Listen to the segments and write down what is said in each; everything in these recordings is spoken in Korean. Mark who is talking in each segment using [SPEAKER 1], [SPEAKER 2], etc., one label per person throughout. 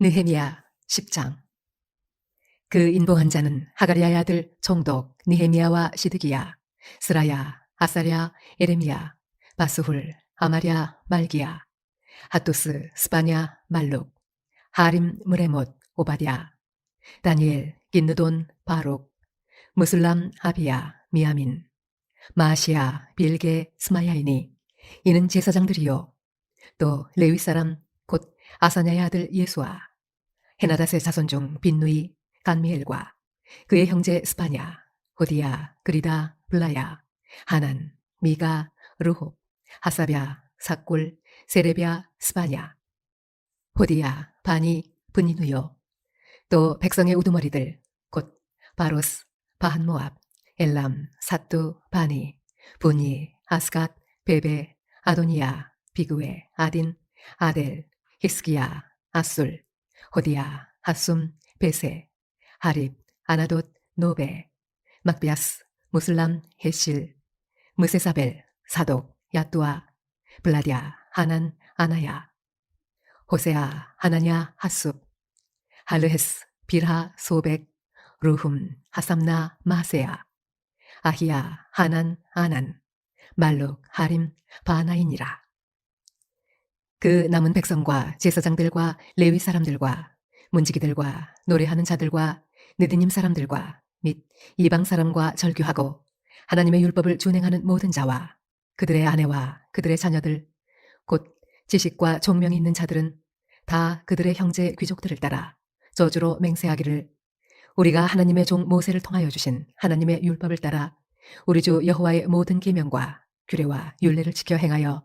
[SPEAKER 1] 느헤미야 10장. 그 인보한 자는 하가리아의 아들 총독 느헤미야와 시드기야 스라야 아사랴 에레미야 바스훌 아마랴 말기야 하토스 스파냐 말룩 하림 무레못 오바디아 다니엘 긴느돈 바룩 무슬람 아비야 미야민 마시아 빌게 스마야이니 이는 제사장들이요. 또 레위 사람 곧 아사냐의 아들 예수아 헤나닷의 자손 중 빈누이 간미엘과 그의 형제 스파냐 호디야 그리다 블라야 하난 미가 르홉 하사랴 사꿀 세레비아 스파냐 호디야 바니 분이누요 또 백성의 우두머리들 곧 바로스 바한모압 엘람 사뚜 바니 분이 아스갓 베베 아도니야 비그웨 아딘 아델 히스기야 아술 호디야 하숨 베세 하립 아나돗 노베 막비아스 무슬람 헤실 무세사벨 사독 야뚜아 블라디아 하난 아나야 호세아 하나냐 하숲 할르헤스 빌하 소백 루흠 하삼나 마세야 아히야 하난 아난 말룩 하림 바나이니라 그 남은 백성과 제사장들과 레위 사람들과 문지기들과 노래하는 자들과 느드님 사람들과 및 이방 사람과 절규하고 하나님의 율법을 준행하는 모든 자와 그들의 아내와 그들의 자녀들 곧 지식과 종명이 있는 자들은 다 그들의 형제 귀족들을 따라 저주로 맹세하기를 우리가 하나님의 종 모세를 통하여 주신 하나님의 율법을 따라 우리 주 여호와의 모든 계명과 규례와 율례를 지켜 행하여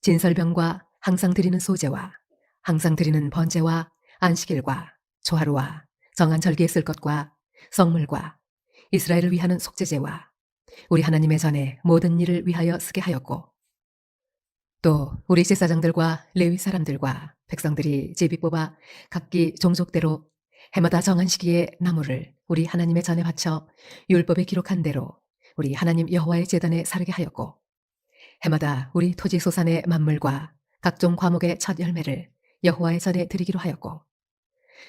[SPEAKER 1] 진설병과 항상 드리는 소재와 항상 드리는 번제와 안식일과 조하루와 정한 절기에 쓸 것과 성물과 이스라엘을 위하는 속죄제와 우리 하나님의 전에 모든 일을 위하여 쓰게 하였고 또 우리 제사장들과 레위 사람들과 백성들이 제비 뽑아 각기 종족대로 해마다 정한 시기에 나무를 우리 하나님의 전에 바쳐 율법에 기록한 대로 우리 하나님 여호와의 제단에 사르게 하였고 해마다 우리 토지 소산의 만물과 각종 과목의 첫 열매를 여호와의 전에 드리기로 하였고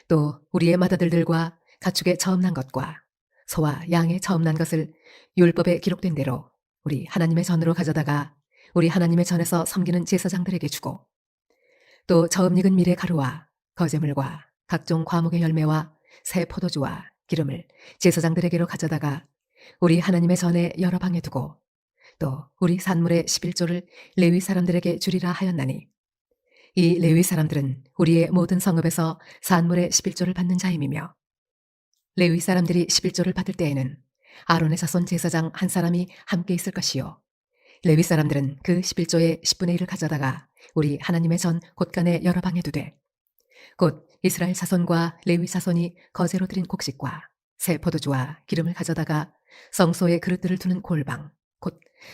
[SPEAKER 1] 또 우리의 맏아들들과 가축의 처음 난 것과 소와 양의 처음 난 것을 율법에 기록된 대로 우리 하나님의 전으로 가져다가 우리 하나님의 전에서 섬기는 제사장들에게 주고 또 처음 익은 밀의 가루와 거제물과 각종 과목의 열매와 새 포도주와 기름을 제사장들에게로 가져다가 우리 하나님의 전에 여러 방에 두고 또 우리 산물의 11조를 레위 사람들에게 주리라 하였나니. 이 레위 사람들은 우리의 모든 성읍에서 산물의 11조를 받는 자임이며 레위 사람들이 11조를 받을 때에는 아론의 자손 제사장 한 사람이 함께 있을 것이요 레위 사람들은 그 11조의 10분의 1을 가져다가 우리 하나님의 전 곳간에 여러 방에 두되 곧 이스라엘 자손과 레위 자손이 거제로 드린 곡식과 새 포도주와 기름을 가져다가 성소에 그릇들을 두는 골방 곧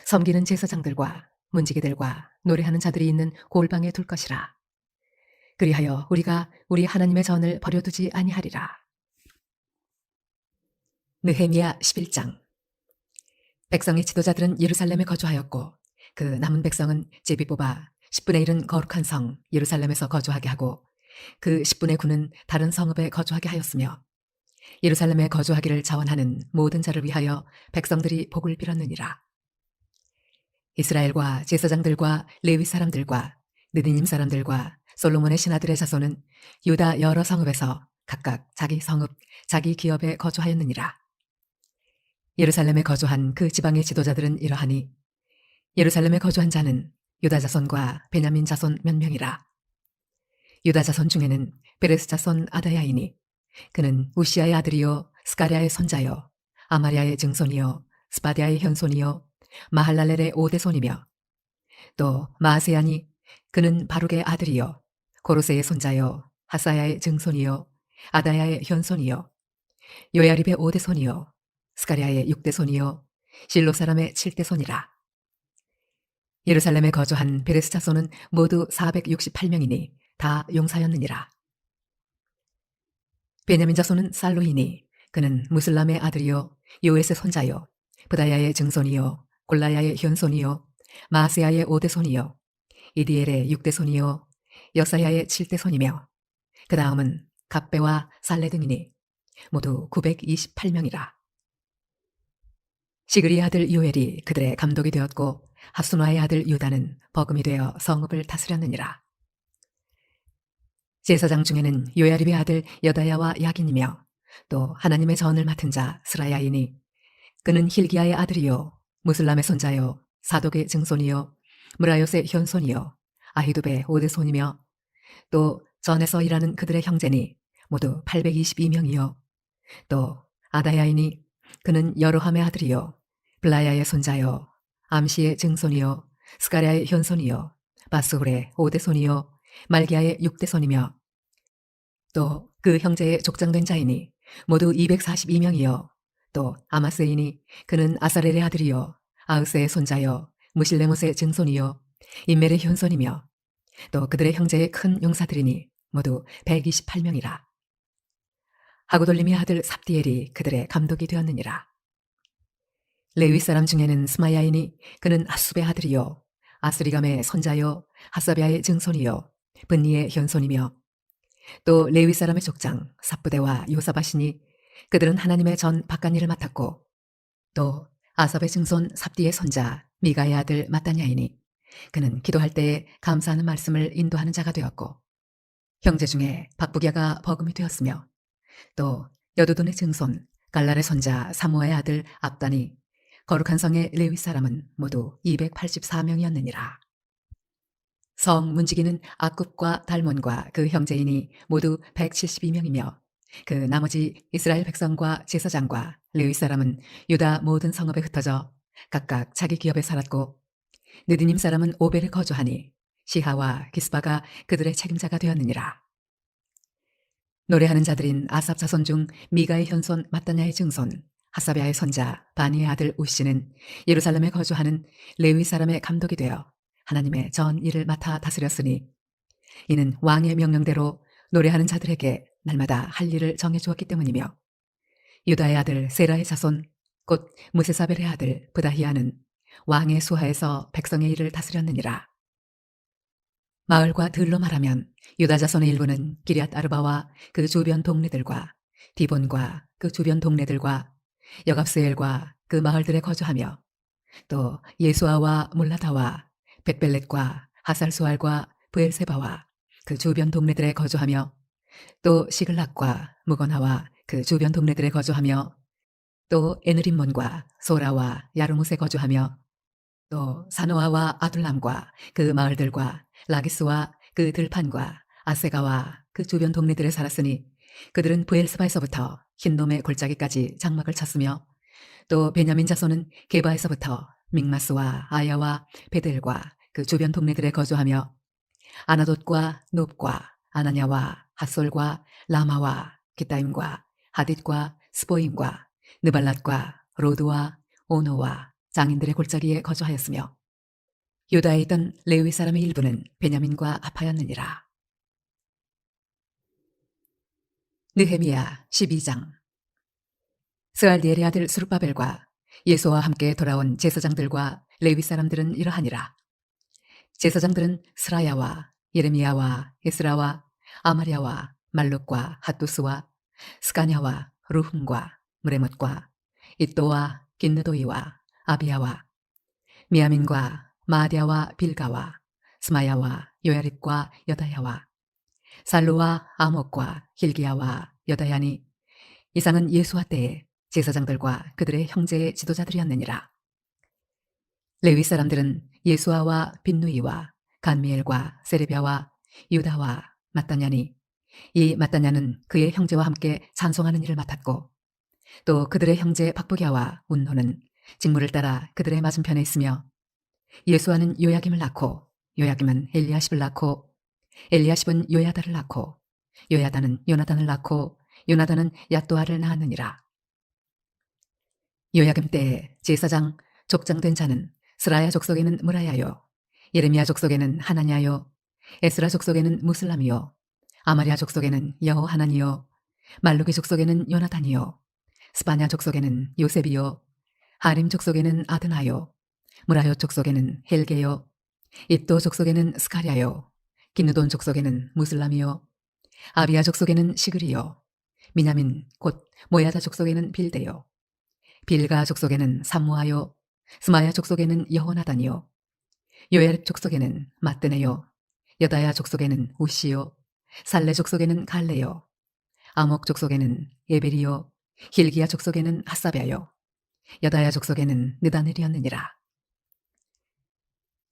[SPEAKER 1] 섬기는 제사장들과 문지기들과 노래하는 자들이 있는 골방에 둘 것이라. 그리하여 우리가 우리 하나님의 전을 버려두지 아니하리라. 느헤미야 11장 백성의 지도자들은 예루살렘에 거주하였고 그 남은 백성은 제비 뽑아 10분의 1은 거룩한 성 예루살렘에서 거주하게 하고 그 10분의 9는 다른 성읍에 거주하게 하였으며 예루살렘에 거주하기를 자원하는 모든 자를 위하여 백성들이 복을 빌었느니라. 이스라엘과 제사장들과 레위 사람들과 느디님 사람들과 솔로몬의 신하들의 자손은 유다 여러 성읍에서 각각 자기 성읍, 자기 기업에 거주하였느니라. 예루살렘에 거주한 그 지방의 지도자들은 이러하니 예루살렘에 거주한 자는 유다 자손과 베냐민 자손 몇 명이라. 유다 자손 중에는 베레스 자손 아다야이니 그는 우시아의 아들이요 스가랴의 손자요 아마리아의 증손이요 스바디아의 현손이요 마할랄렐의 오대손이며 또 마세야니 그는 바룩의 아들이요 고로세의 손자요 하사야의 증손이요 아다야의 현손이요 요야립의 오대 손이요 스가랴의 육대 손이요 실로 사람의 칠대 손이라. 예루살렘에 거주한 베레스 자손은 모두 468명이니 다 용사였느니라. 베냐민 자손은 살로이니 그는 무슬람의 아들이요 요에스의 손자요 부다야의 증손이요 골라야의 현손이요 마세야의 오대 손이요 이디엘의 육대 손이요 여사야의 칠대 손이며 그 다음은 갑배와 살레 등이니 모두 928명이라. 시그리의 아들 요엘이 그들의 감독이 되었고 하수나의 아들 유다는 버금이 되어 성읍을 다스렸느니라. 제사장 중에는 요야립의 아들 여다야와 야긴이며 또 하나님의 전을 맡은 자 스라야이니 그는 힐기야의 아들이요 무슬람의 손자요 사독의 증손이요 무라요의 현손이요 아히두베 오대손이며 또 전에서 일하는 그들의 형제니 모두 822명이요. 또 아다야이니 그는 여로함의 아들이요 블라야의 손자요 암시의 증손이요 스가랴의 현손이요 바스홀의 오대손이요 말기야의 육대손이며 또 그 형제의 족장된 자이니 모두 242명이요 또 아마스이니 그는 아사렐의 아들이요 아으스의 손자요 무실레못의 증손이요 인멜의 현손이며 또 그들의 형제의 큰 용사들이니 모두 128명이라. 하고돌림의 아들 삽디엘이 그들의 감독이 되었느니라. 레위 사람 중에는 스마야이니 그는 하수베 아들이요 아스리감의 손자요 하사베아의 증손이요 분니의 현손이며 또 레위 사람의 족장 삽부대와 요사바시니 그들은 하나님의 전 바깥일을 맡았고 또 아삽의 증손 삽디의 손자 미가의 아들 마따냐이니 그는 기도할 때에 감사하는 말씀을 인도하는 자가 되었고 형제 중에 박부기아가 버금이 되었으며 또 여두돈의 증손 갈랄의 손자 사무아의 아들 압단이 거룩한 성의 레위 사람은 모두 284명이었느니라. 성 문지기는 아굽과 달몬과 그 형제인이 모두 172명이며 그 나머지 이스라엘 백성과 제사장과 레위 사람은 유다 모든 성읍에 흩어져 각각 자기 기업에 살았고 느디님 사람은 오벨에 거주하니 시하와 기스바가 그들의 책임자가 되었느니라. 노래하는 자들인 아삽 자손 중 미가의 현손 마따냐의 증손 하사베아의 손자 바니의 아들 우시는 예루살렘에 거주하는 레위 사람의 감독이 되어 하나님의 전 일을 맡아 다스렸으니 이는 왕의 명령대로 노래하는 자들에게 날마다 할 일을 정해 주었기 때문이며 유다의 아들 세라의 자손 곧 무세사벨의 아들 부다히아는 왕의 수하에서 백성의 일을 다스렸느니라. 마을과 들로 말하면 유다 자손의 일부는 기리앗 아르바와 그 주변 동네들과 디본과 그 주변 동네들과 여갑스엘과 그 마을들에 거주하며 또 예수아와 몰라다와 벳벨렛과 하살수알과 부엘세바와 그 주변 동네들에 거주하며 또 시글락과 무거나와 그 주변 동네들에 거주하며 또 에느림몬과 소라와 야르못에 거주하며 또 사노아와 아둘람과 그 마을들과 라기스와 그 들판과 아세가와 그 주변 동네들에 살았으니 그들은 부엘스바에서부터 흰놈의 골짜기까지 장막을 쳤으며 또 베냐민 자손은 게바에서부터 믹마스와 아야와 베델과 그 주변 동네들에 거주하며 아나돗과 높과 아나냐와 핫솔과 라마와 기타임과 하딧과 스보임과 느발랏과 로드와 오노와 장인들의 골짜기에 거주하였으며 유다에 있던 레위 사람의 일부는 베냐민과 합하였느니라. 느헤미야 12장 스알디엘의 아들 수르바벨과 예수와 함께 돌아온 제사장들과 레위 사람들은 이러하니라. 제사장들은 스라야와 예레미야와 에스라와 아마랴와 말룩과 핫두스와 스가냐와 루훔과 무레못과 이또와 긴느도이와 아비야와 미야민과 마디아와 빌가와 스마야와 요야립과 여다야와 살루와 아목과 힐기야와 여다야니 이상은 예수와 때에 제사장들과 그들의 형제의 지도자들이었느니라. 레위 사람들은 예수아와 빈누이와 간미엘과 세레비아와 유다와 마따냐니 이 마따냐는 그의 형제와 함께 찬송하는 일을 맡았고 또 그들의 형제 박부기아와 운노는 직무를 따라 그들의 맞은편에 있으며 예수아는 요야김을 낳고 요야김은 엘리야십을 낳고 엘리야십은 요야다를 낳고 요야다는 요나단을 낳고 요나단은 야또아를 낳았느니라. 요야금 때에 제사장 족장된 자는 스라야 족속에는 무라야요 예레미야 족속에는 하나냐요 에스라 족속에는 무슬람이요. 아마리아 족속에는 여호하나니요. 말루기 족속에는 요나단이요. 스파냐 족속에는 요셉이요. 하림 족속에는 아드나요. 무라요 족속에는 헬게요. 입도 족속에는 스카랴요. 기누돈 족속에는 무슬람이요. 아비아 족속에는 시그리요. 미냐민 곧 모야다 족속에는 빌데요. 빌가 족속에는 삼무하요. 스마야 족속에는 여호나단이요. 요엘 족속에는 마뜨네요 여다야 족속에는 우시요 살레 족속에는 갈레요 아목 족속에는 예베리요 힐기야 족속에는 하사베요 여다야 족속에는 느다넬이었느니라.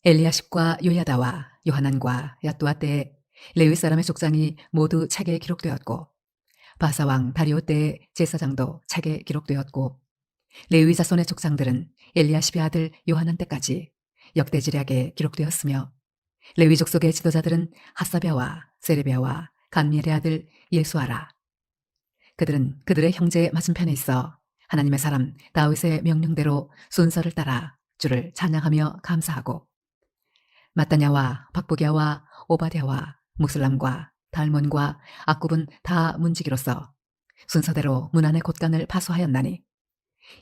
[SPEAKER 1] 엘리야십과 요야다와 요하난과 야뚜아 때에 레위 사람의 족장이 모두 책에 기록되었고 바사왕 다리오 때의 제사장도 책에 기록되었고 레위 자손의 족장들은 엘리야십의 아들 요하난 때까지 역대지략에 기록되었으며 레위 족 속의 지도자들은 하사랴와 세레비아와 간미엘의 아들 예수아라. 그들은 그들의 형제 맞은편에 있어 하나님의 사람 다윗의 명령대로 순서를 따라 주를 찬양하며 감사하고 마따냐와 박부기야와 오바댜와 무슬람과 달몬과 악굽은 다 문지기로서 순서대로 문안의 곳간을 파수하였나니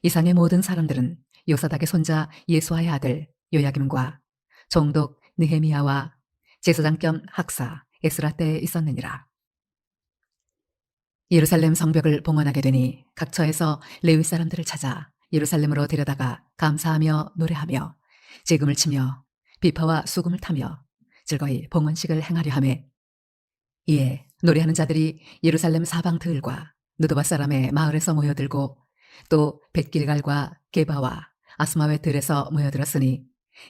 [SPEAKER 1] 이상의 모든 사람들은 요사닥의 손자 예수아의 아들 요야김과 종독 느헤미야와 제사장 겸 학사 에스라 때에 있었느니라. 예루살렘 성벽을 봉헌하게 되니 각처에서 레위 사람들을 찾아 예루살렘으로 데려다가 감사하며 노래하며 재금을 치며 비파와 수금을 타며 즐거이 봉헌식을 행하려 하매 이에 노래하는 자들이 예루살렘 사방 들과 느도바 사람의 마을에서 모여들고 또 벳길갈과 게바와 아스마웨 들에서 모여들었으니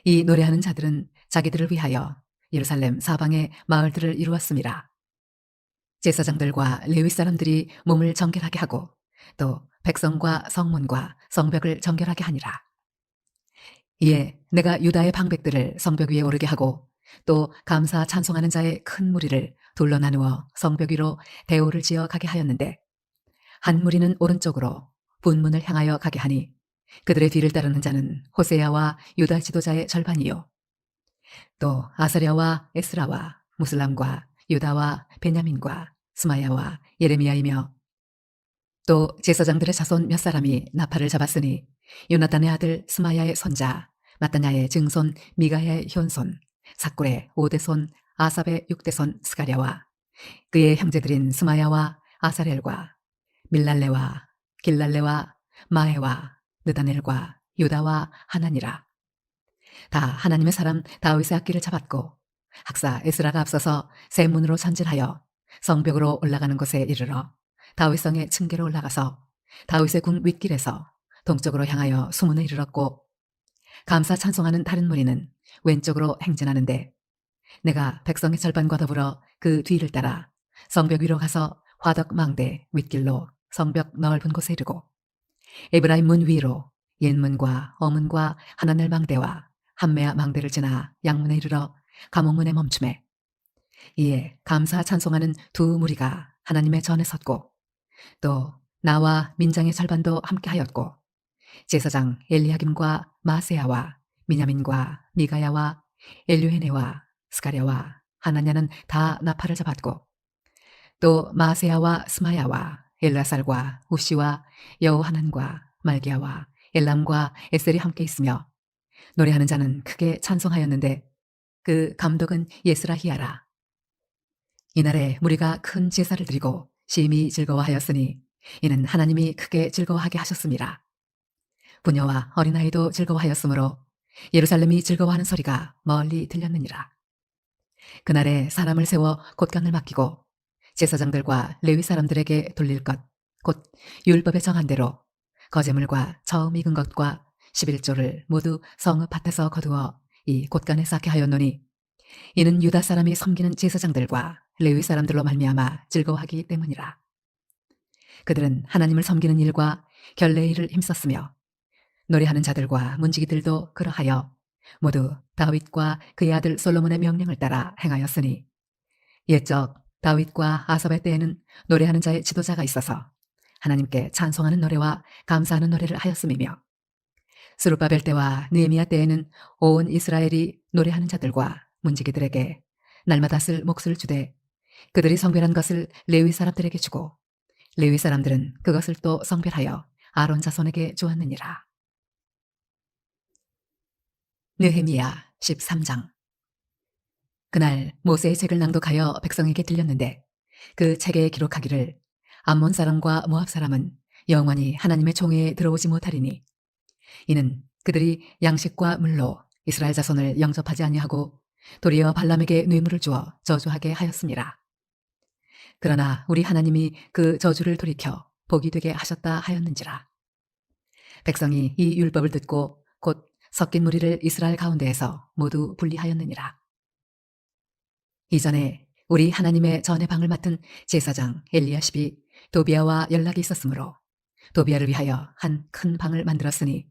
[SPEAKER 1] 이 노래하는 자들은 자기들을 위하여 예루살렘 사방의 마을들을 이루었습니다. 제사장들과 레위 사람들이 몸을 정결하게 하고 또 백성과 성문과 성벽을 정결하게 하니라. 이에 내가 유다의 방백들을 성벽 위에 오르게 하고 또 감사 찬송하는 자의 큰 무리를 둘러 나누어 성벽 위로 대오를 지어 가게 하였는데 한 무리는 오른쪽으로 분문을 향하여 가게 하니 그들의 뒤를 따르는 자는 호세야와 유다 지도자의 절반이요. 또 아사랴와 에스라와 무슬람과 유다와 베냐민과 스마야와 예레미야이며 또 제사장들의 자손 몇 사람이 나팔을 잡았으니 요나단의 아들 스마야의 손자 마따냐의 증손 미가의 현손 사꿀의 오대손 아삽의 육대손 스가랴와 그의 형제들인 스마야와 아사렐과 밀랄레와 길랄레와 마에와 느다넬과 유다와 하나니라. 다 하나님의 사람 다윗의 악기를 잡았고 학사 에스라가 앞서서 새 문으로 전진하여 성벽으로 올라가는 곳에 이르러 다윗성의 층계로 올라가서 다윗의 궁 윗길에서 동쪽으로 향하여 수문에 이르렀고 감사 찬송하는 다른 무리는 왼쪽으로 행진하는데 내가 백성의 절반과 더불어 그 뒤를 따라 성벽 위로 가서 화덕 망대 윗길로 성벽 넓은 곳에 이르고 에브라임 문 위로 옛문과 어문과 하나넬 망대와 한메아 망대를 지나 양문에 이르러 감옥문에 멈춤에 이에 감사 찬송하는 두 무리가 하나님의 전에 섰고 또 나와 민장의 절반도 함께하였고 제사장 엘리야김과 마세야와 미냐민과 미가야와 엘류헤네와 스가랴와 하나냐는 다 나팔을 잡았고 또 마세야와 스마야와 엘라살과 우시와 여호하난과 말기야와 엘람과 에셀이 함께 있으며 노래하는 자는 크게 찬송하였는데 그 감독은 예스라히야라. 이날에 무리가 큰 제사를 드리고 심히 즐거워하였으니 이는 하나님이 크게 즐거워하게 하셨습니다. 부녀와 어린아이도 즐거워하였으므로 예루살렘이 즐거워하는 소리가 멀리 들렸느니라. 그날에 사람을 세워 곳간을 맡기고 제사장들과 레위 사람들에게 돌릴 것, 곧 율법에 정한 대로 거제물과 처음 익은 것과 11조를 모두 성읍 밭에서 거두어 이 곳간에 쌓게 하였노니 이는 유다 사람이 섬기는 제사장들과 레위 사람들로 말미암아 즐거워하기 때문이라. 그들은 하나님을 섬기는 일과 결례 일을 힘썼으며 노래하는 자들과 문지기들도 그러하여 모두 다윗과 그의 아들 솔로몬의 명령을 따라 행하였으니 옛적 다윗과 아삽의 때에는 노래하는 자의 지도자가 있어서 하나님께 찬송하는 노래와 감사하는 노래를 하였음이며 스룹바벨 때와 느헤미야 때에는 온 이스라엘이 노래하는 자들과 문지기들에게 날마다 쓸 몫을 주되 그들이 성별한 것을 레위 사람들에게 주고 레위 사람들은 그것을 또 성별하여 아론 자손에게 주었느니라. 느헤미야 13장 그날 모세의 책을 낭독하여 백성에게 들렸는데 그 책에 기록하기를 암몬 사람과 모압 사람은 영원히 하나님의 총회에 들어오지 못하리니 이는 그들이 양식과 물로 이스라엘 자손을 영접하지 아니하고 도리어 발람에게 뇌물을 주어 저주하게 하였습니다. 그러나 우리 하나님이 그 저주를 돌이켜 복이 되게 하셨다 하였는지라. 백성이 이 율법을 듣고 곧 섞인 무리를 이스라엘 가운데에서 모두 분리하였느니라. 이전에 우리 하나님의 전의 방을 맡은 제사장 엘리야십이 도비아와 연락이 있었으므로 도비아를 위하여 한 큰 방을 만들었으니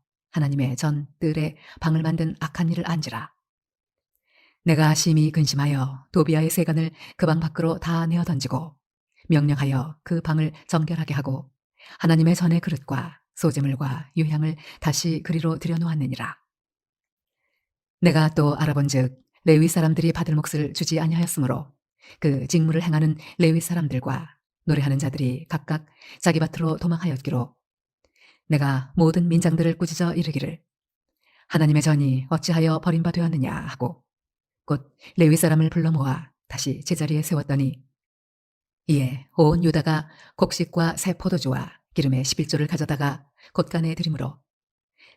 [SPEAKER 1] 하나님의 전 뜰에 방을 만든 악한 일을 안지라. 내가 심히 근심하여 도비아의 세간을 그 방 밖으로 다 내어 던지고 명령하여 그 방을 정결하게 하고 하나님의 전의 그릇과 소재물과 유향을 다시 그리로 들여놓았느니라. 내가 또 알아본즉 레위 사람들이 받을 몫을 주지 아니하였으므로 그 직무를 행하는 레위 사람들과 노래하는 자들이 각각 자기 밭으로 도망하였기로 내가 모든 민장들을 꾸짖어 이르기를 하나님의 전이 어찌하여 버림바 되었느냐 하고 곧 레위 사람을 불러 모아 다시 제자리에 세웠더니 이에 온 유다가 곡식과 새 포도주와 기름의 11조를 가져다가 곳간에 드림으로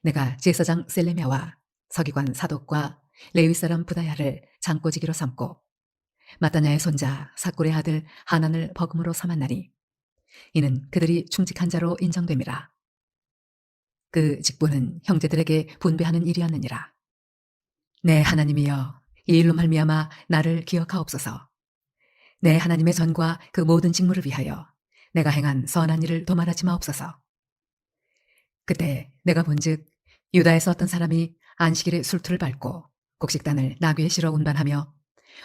[SPEAKER 1] 내가 제사장 셀레미아와 서기관 사독과 레위 사람 부다야를 장꼬지기로 삼고 마따냐의 손자 사꿀의 아들 하난을 버금으로 삼았나니 이는 그들이 충직한 자로 인정됨이라. 그 직분은 형제들에게 분배하는 일이었느니라. 내 하나님이여 이 일로 말미암아 나를 기억하옵소서. 내 하나님의 전과 그 모든 직무를 위하여 내가 행한 선한 일을 도말하지 마옵소서. 그때 내가 본즉 유다에서 어떤 사람이 안식일에 술투를 밟고 곡식단을 나귀에 실어 운반하며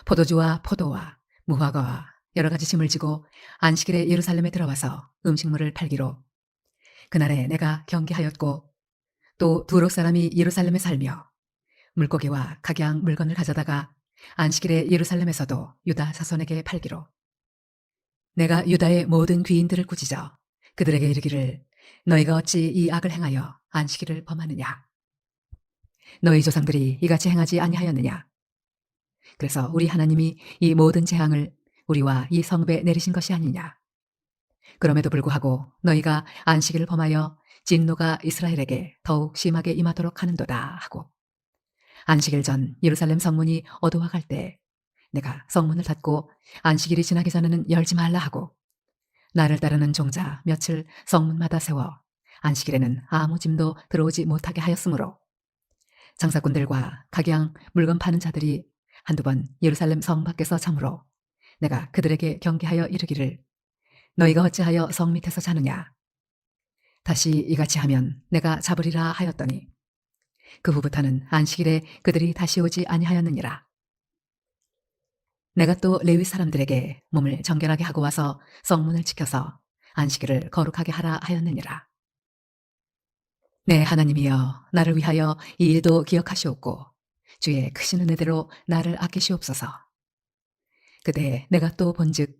[SPEAKER 1] 포도주와 포도와 무화과와 여러 가지 짐을 지고 안식일에 예루살렘에 들어와서 음식물을 팔기로 그날에 내가 경계하였고 또 두록 사람이 예루살렘에 살며 물고기와 각양 물건을 가져다가 안식일에 예루살렘에서도 유다 자손에게 팔기로. 내가 유다의 모든 귀인들을 꾸짖어 그들에게 이르기를 너희가 어찌 이 악을 행하여 안식일을 범하느냐? 너희 조상들이 이같이 행하지 아니하였느냐? 그래서 우리 하나님이 이 모든 재앙을 우리와 이 성배에 내리신 것이 아니냐 그럼에도 불구하고 너희가 안식일을 범하여 진노가 이스라엘에게 더욱 심하게 임하도록 하는도다 하고 안식일 전 예루살렘 성문이 어두워갈 때 내가 성문을 닫고 안식일이 지나기 전에는 열지 말라 하고 나를 따르는 종자 며칠 성문마다 세워 안식일에는 아무 짐도 들어오지 못하게 하였으므로 장사꾼들과 각양 물건 파는 자들이 한두 번 예루살렘 성 밖에서 참으로 내가 그들에게 경계하여 이르기를 너희가 어찌하여 성 밑에서 자느냐? 다시 이같이 하면 내가 잡으리라 하였더니 그 후부터는 안식일에 그들이 다시 오지 아니하였느니라. 내가 또 레위 사람들에게 몸을 정결하게 하고 와서 성문을 지켜서 안식일을 거룩하게 하라 하였느니라. 네 하나님이여 나를 위하여 이 일도 기억하시옵고 주의 크신 은혜대로 나를 아끼시옵소서. 그때 내가 또 본즉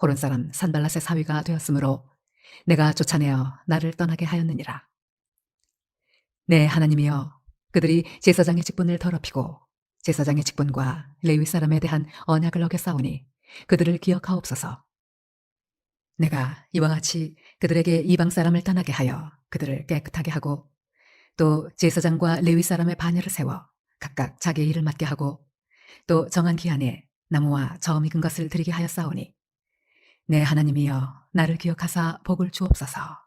[SPEAKER 1] 호론 사람 산발랏의 사위가 되었으므로 내가 쫓아내어 나를 떠나게 하였느니라. 내 하나님이여 그들이 제사장의 직분을 더럽히고 제사장의 직분과 레위 사람에 대한 언약을 어겼사오니 그들을 기억하옵소서. 내가 이와 같이 그들에게 이방 사람을 떠나게 하여 그들을 깨끗하게 하고 또 제사장과 레위 사람의 반열을 세워 각각 자기의 일을 맡게 하고 또 정한 기한에 나무와 저음 익은 것을 드리게 하였사오니 내 하나님이여 나를 기억하사 복을 주옵소서.